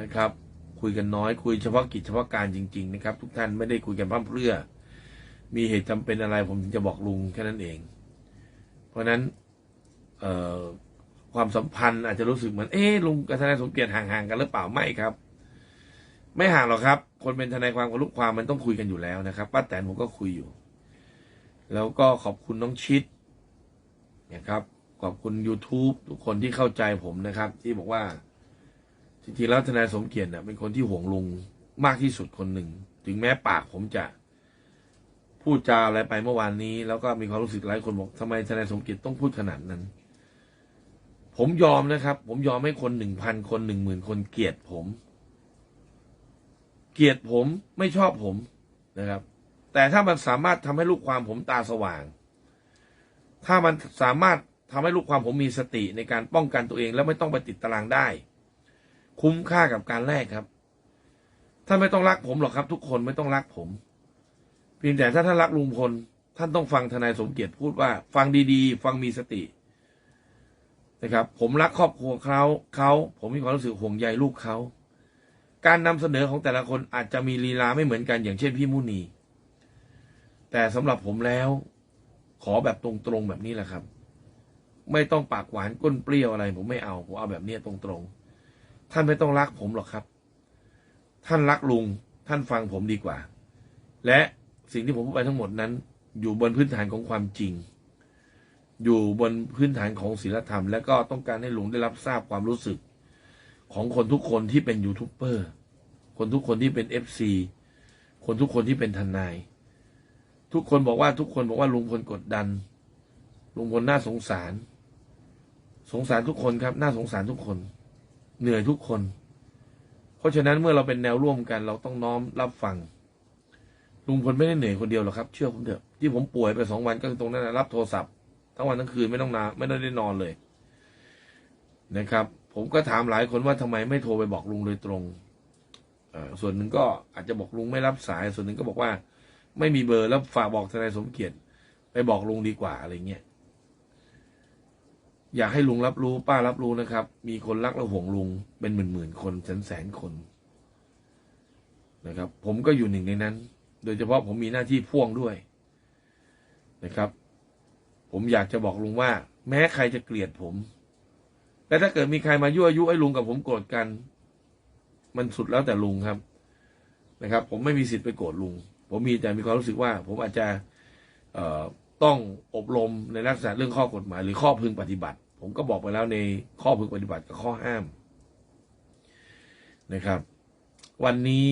นะครับ คุยกันน้อยคุยเฉพาะกิจเฉพาะการจริง ๆ นะครับ ทุกท่านไม่ได้คุยกันพร่ำเพรื่อ มีเหตุจำเป็นอะไร ผมถึงจะบอกลุงแค่นั้นเอง เพราะฉะนั้นเอ่อความสัมพันธ์อาจจะรู้สึกเหมือนเอ๊ลุงกับทนายสมเกียรติห่างๆกันหรือเปล่าไม่ครับ ไม่ห่างหรอกครับ คนเป็นทนายความกับลูกความมันต้องคุยกันอยู่แล้วนะครับป้าแตนผมก็คุยอยู่ แล้วก็ขอบคุณน้องชิดนะครับขอบคุณ YouTube ทุกคนที่เข้าใจผมนะครับ ที่บอกว่า จริงๆแล้วทนายสมเกียรติเน่ยเป็นคนที่ห่วงลุงมากที่สุดคนหนึ่ง ถึงแม้ปากผมจะพูดจาอะไรไปเมื่อวานนี้ แล้วก็มีความรู้สึกหลายคนบอกทำไมทนายสมเกียรติต้องพูดขนาดนั้น ผมยอมนะครับ ผมยอมให้คนหนึ่งพันคนหนึ่งหมื่นคนเกลียดผม เกลียดผมไม่ชอบผมนะครับ แต่ถ้ามันสามารถทำให้ลูกความผมตาสว่าง ถ้ามันสามารถทำให้ลูกความผมมีสติในการป้องกันตัวเอง แล้วไม่ต้องไปติดตารางได้ คุ้มค่ากับการแลกครับ ท่านไม่ต้องรักผมหรอกครับ ทุกคนไม่ต้องรักผม เพียงแต่ถ้าท่านรักลุงพล ท่านต้องฟังทนายสมเกียรติพูดว่า ฟังดีๆ ฟังมีสตินะครับ ผมรักครอบครัวเขาเขาผมมีความรู้สึกห่วงใยลูกเขาการนำเสนอของแต่ละคนอาจจะมีลีลาไม่เหมือนกันอย่างเช่นพี่มุนี แต่สำหรับผมแล้ว ขอแบบตรงๆแบบนี้แหละครับ ไม่ต้องปากหวานก้นเปรี้ยวอะไร ผมไม่เอา ผมเอาแบบนี้ตรงๆ ท่านไม่ต้องรักผมหรอกครับ ท่านรักลุง ท่านฟังผมดีกว่า และสิ่งที่ผมพูดไปทั้งหมดนั้น อยู่บนพื้นฐานของความจริง อยู่บนพื้นฐานของศีลธรรม และก็ต้องการให้ลุงได้รับทราบความรู้สึก ของคนทุกคนที่เป็นยูทูบเบอร์คนทุกคนที่เป็นเอฟซีคนทุกคนที่เป็นทนาย ทุกคนบอกว่าทุกคนบอกว่าลุงพลกดดัน ลุงพลน่าสงสาร สงสารทุกคนครับ น่าสงสารทุกคน เหนื่อยทุกคน เพราะฉะนั้นเมื่อเราเป็นแนวร่วมกัน เราต้องน้อมรับฟังลุงพลไม่ได้เหนื่อยคนเดียวหรอกครับ เชื่อผมเถอะที่ผมป่วยไปสองวันก็คือตรงนั้นนะรับโทรศัพท์ทั้งวันทั้งคืนไม่ต้องนานไม่ได้ได้นอนเลย นะครับ ผมก็ถามหลายคนว่าทำไมไม่โทรไปบอกลุงโดยตรงส่วนหนึ่งก็อาจจะบอกลุงไม่รับสาย ส่วนหนึ่งก็บอกว่า ไม่มีเบอร์แล้วฝากบอกทนายสมเกียรติไปบอกลุงดีกว่าอะไรเงี้ย อยากให้ลุงรับรู้ ป้ารับรู้นะครับ มีคนรักและห่วงลุงเป็นหมื่นหมื่นๆคนแสนแสนคนนะครับ ผมก็อยู่หนึ่งในนั้น โดยเฉพาะผมมีหน้าที่พ่วงด้วยนะครับ ผมอยากจะบอกลุงว่า แม้ใครจะเกลียดผมแต่ถ้าเกิดมีใครมายั่วยุให้ลุงกับผมโกรธกัน มันสุดแล้วแต่ลุงครับนะครับ ผมไม่มีสิทธิ์ไปโกรธลุง ผมมีแต่มีความรู้สึกว่า ผมอาจจะ เอ่อ ต้องอบรมในลักษณะเรื่องข้อกฎหมาย หรือข้อพึงปฏิบัติ ผมก็บอกไปแล้วในข้อพึงปฏิบัติกับข้อห้ามนะครับ วันนี้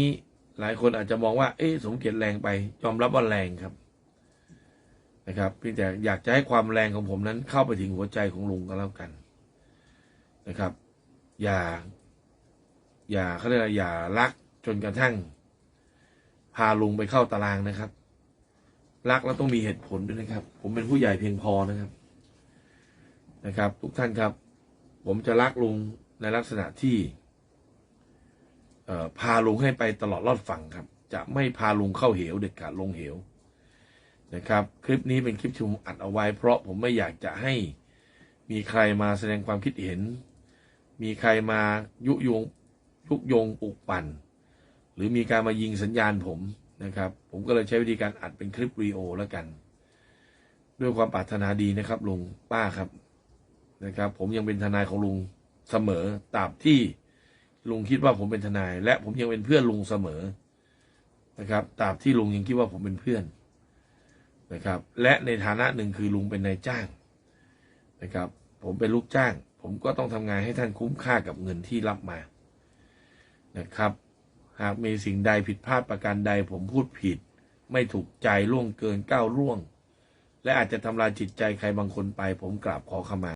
หลายคนอาจจะมองว่า เอ๊ะสมเกียรติแรงไปยอมรับว่าแรงครับนะครับเพียงแต่อยากจะให้ความแรงของผมนั้นเข้าไปถึงหัวใจของลุงก็แล้วกันนะครับ อย่า อย่าเขาเรียกอย่ารักจนกระทั่ง พาลุงไปเข้าตารางนะครับ รักแล้วต้องมีเหตุผลด้วยนะครับ ผมเป็นผู้ใหญ่เพียงพอนะครับ นะครับ ทุกท่านครับ ผมจะรักลุงในลักษณะที่เอ่อพาลุงให้ไปตลอดรอดฝั่งครับ จะไม่พาลุงเข้าเหวเด็ดขาดลงเหวนะครับ คลิปนี้เป็นคลิปที่ผมอัดเอาไว้ เพราะผมไม่อยากจะให้มีใครมาแสดงความคิดเห็น มีใครมายุยงยุยงปลุกปั่น หรือมีการมายิงสัญญาณผม นะครับ ผมก็เลยใช้วิธีการอัดเป็นคลิปวีโอแล้วกัน ด้วยความปรารถนาดีนะครับลุงป้าครับนะครับ ผมยังเป็นทนายของลุงเสมอตราบที่ลุงคิดว่าผมเป็นทนาย และผมยังเป็นเพื่อนลุงเสมอนะครับตราบที่ลุงยังคิดว่าผมเป็นเพื่อนนะครับ และในฐานะหนึ่งคือลุงเป็นนายจ้างนะครับ ผมเป็นลูกจ้าง ผมก็ต้องทำงานให้ท่านคุ้มค่ากับเงินที่รับมานะครับ หากมีสิ่งใดผิดพลาดประการใดผมพูดผิด ไม่ถูกใจล่วงเกินก้าวล่วง และอาจจะทำลายจิตใจใครบางคนไป ผมกราบขอขมา